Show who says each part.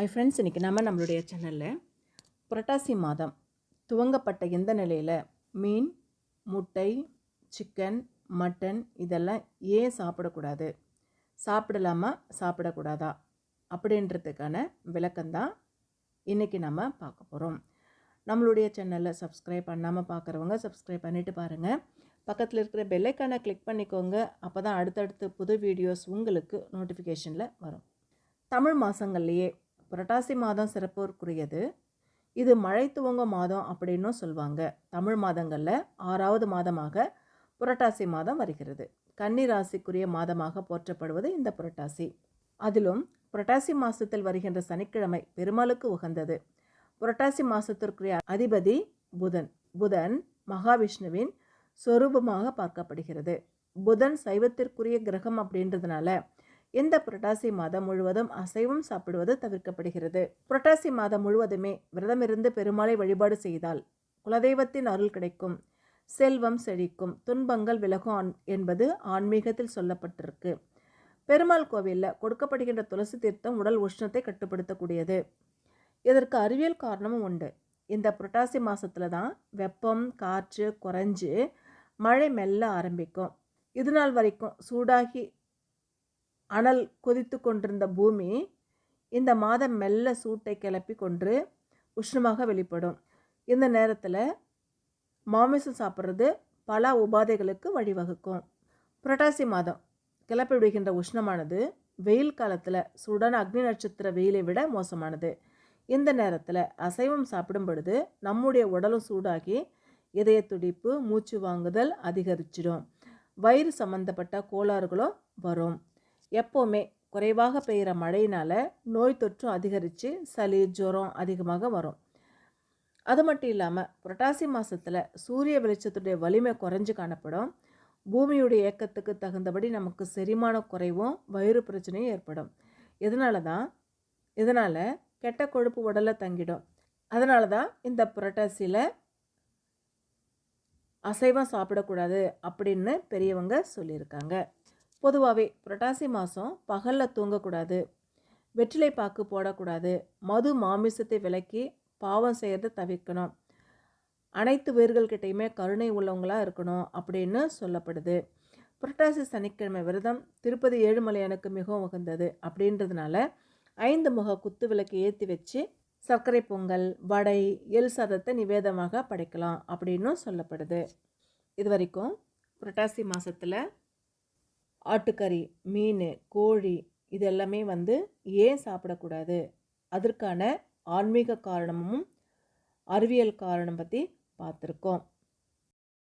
Speaker 1: ஐ friends இன்றைக்கி நம்ம நம்மளுடைய சேனலில் புரட்டாசி மாதம் துவங்கப்பட்ட இந்த நிலையில்? மீன் முட்டை சிக்கன் மட்டன் இதெல்லாம் ஏன் சாப்பிடக்கூடாது? சாப்பிடலாமா? சாப்பிடக்கூடாதா? அப்படின்றதுக்கான விளக்கம்தான் இன்றைக்கி நம்ம பார்க்க போகிறோம் நம்மளுடைய சேனலில் சப்ஸ்கிரைப் பண்ணாமல் பார்க்குறவங்க சப்ஸ்கிரைப் பண்ணிவிட்டு பாருங்கள் பக்கத்தில் இருக்கிற பெல்லைக்கானை கிளிக் பண்ணிக்கோங்க. அப்போ தான் அடுத்தடுத்து புது வீடியோஸ் உங்களுக்கு நோட்டிஃபிகேஷனில் வரும். தமிழ் மாதங்கள்லேயே புரட்டாசி மாதம் சிறப்புக்குரியது இது மழை துவங்க மாதம் அப்படின்னும் சொல்லுவாங்க தமிழ் மாதங்களில் ஆறாவது மாதமாக புரட்டாசி மாதம் வருகிறது. கன்னி ராசிக்குரிய மாதமாக போற்றப்படுவது இந்த புரட்டாசி. அதிலும் புரட்டாசி மாதத்தில் வருகின்ற சனிக்கிழமை பெருமாளுக்கு உகந்தது. புரட்டாசி மாதத்திற்குரிய அதிபதி புதன். புதன் மகாவிஷ்ணுவின் சொரூபமாக பார்க்கப்படுகிறது. புதன் சைவத்திற்குரிய கிரகம் அப்படின்றதுனால இந்த புரட்டாசி மாதம் முழுவதும் அசைவம் சாப்பிடுவது தவிர்க்கப்படுகிறது? புரட்டாசி மாதம் முழுவதுமே விரதமிருந்து பெருமாளை வழிபாடு செய்தால் குலதெய்வத்தின் அருள் கிடைக்கும். செல்வம் செழிக்கும். துன்பங்கள் விலகும் என்பது ஆன்மீகத்தில் சொல்லப்பட்டிருக்கு. பெருமாள் கோவிலில் கொடுக்கப்படுகின்ற துளசி தீர்த்தம் உடல் உஷ்ணத்தை கட்டுப்படுத்தக்கூடியது. இதற்கு அறிவியல் காரணமும் உண்டு. இந்த புரட்டாசி மாதத்தில் தான் வெப்பம் காற்று குறைஞ்சு மழை மெல்ல ஆரம்பிக்கும். இது நாள் வரைக்கும் சூடாகி அனல் கொதித்து கொண்டிருந்த பூமி இந்த மாதம் மெல்ல சூட்டை கிளப்பி கொண்டு உஷ்ணமாக வெளிப்படும். இந்த நேரத்தில் மாமிசம் சாப்பிட்றது பல உபாதைகளுக்கு வழிவகுக்கும். புரட்டாசி மாதம் கிளப்பி விடுகின்ற உஷ்ணமானது வெயில் காலத்தில் சுடன் அக்னி நட்சத்திர வெயிலை விட மோசமானது. இந்த நேரத்தில் அசைவம் சாப்பிடும் பொழுது நம்முடைய உடலும் சூடாகி இதய துடிப்பு மூச்சு வாங்குதல் அதிகரிச்சிடும். வயிறு சம்பந்தப்பட்ட கோளாறுகளும் வரும். எப்போவுமே குறைவாக பெய்கிற மழையினால் நோய் தொற்றும் அதிகரித்து சளி ஜுரம் அதிகமாக வரும். அது மட்டும் இல்லாமல் புரட்டாசி மாதத்தில் சூரிய வெளிச்சத்துடைய வலிமை குறைஞ்சு காணப்படும். பூமியுடைய இயக்கத்துக்கு தகுந்தபடி நமக்கு செரிமான குறைவும் வயிறு பிரச்சனையும் ஏற்படும். இதனால தான்? இதனால் கெட்ட கொழுப்பு உடலில் தங்கிடும். அதனால தான் இந்த புரட்டாசியில் அசைவம் சாப்பிடக்கூடாது அப்படின்னு பெரியவங்க சொல்லியிருக்காங்க. பொதுவாகவே புரட்டாசி மாதம் பகலில் தூங்கக்கூடாது. வெற்றிலை பாக்கு போடக்கூடாது. மது மாமிசத்தை விலக்கி பாவம் செய்கிறத தவிர்க்கணும். அனைத்து வேர்கள்கிட்டையுமே கருணை உள்ளவங்களாக இருக்கணும் அப்படின்னு சொல்லப்படுது. புரட்டாசி சனிக்கிழமை விரதம் திருப்பதி ஏழுமலையானுக்கு மிகவும் உகந்தது அப்படின்றதுனால ஐந்து முக குத்து விளக்கு ஏற்றி வச்சு சர்க்கரை பொங்கல் வடை எல் சாதத்தை நிவேதமாக படைக்கலாம் அப்படின்னும் சொல்லப்படுது. இது வரைக்கும் புரட்டாசி மாதத்தில் ஆட்டுக்கறி மீன் கோழி இது எல்லாமே வந்து ஏன் சாப்பிடக்கூடாது? அதற்கான ஆன்மீக காரணமும் அறிவியல் காரணம் பற்றி பார்த்துருக்கோம்.